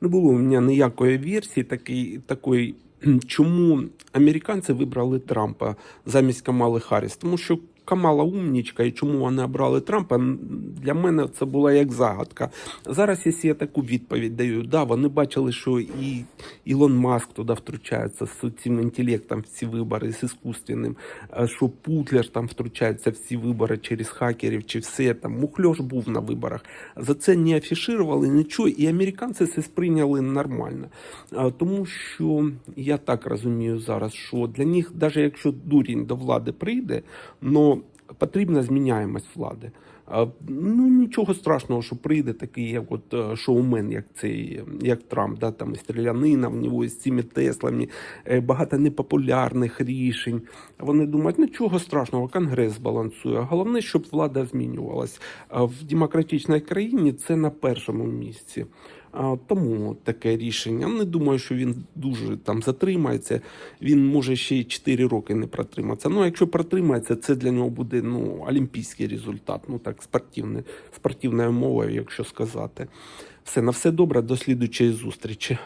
не було у мене ніякої версії такої, такої чому американці вибрали Трампа замість Камали Харріс. Тому що Камала умнічка, і чому вони обрали Трампа, для мене це була як загадка. Зараз, я таку відповідь даю, да, вони бачили, що і Ілон Маск туди втручається з цим інтелектом в ці вибори, з іскусственним, що Путлер там втручається в ці вибори через хакерів чи все там. Мухльош був на виборах. За це не афішували нічого, і американці це сприйняли нормально. Тому що я так розумію зараз, що для них, навіть якщо дурінь до влади прийде, но потрібна зміняємость влади. Ну нічого страшного, що прийде такий, як от е, шоумен, як цей, як Трамп, да, там і стрілянина в нього з цими Теслами, е, багато непопулярних рішень. Вони думають, нічого страшного, конгрес збалансує. Головне, щоб влада змінювалась. В демократичній країні це на першому місці. Тому таке рішення. Не думаю, що він дуже там затримається. Він може ще й 4 роки не протриматися. Ну, якщо протримається, це для нього буде ну, олімпійський результат. Ну так, спортивне, спортивною мовою, якщо сказати. Все, на все добре, до слідучої зустрічі.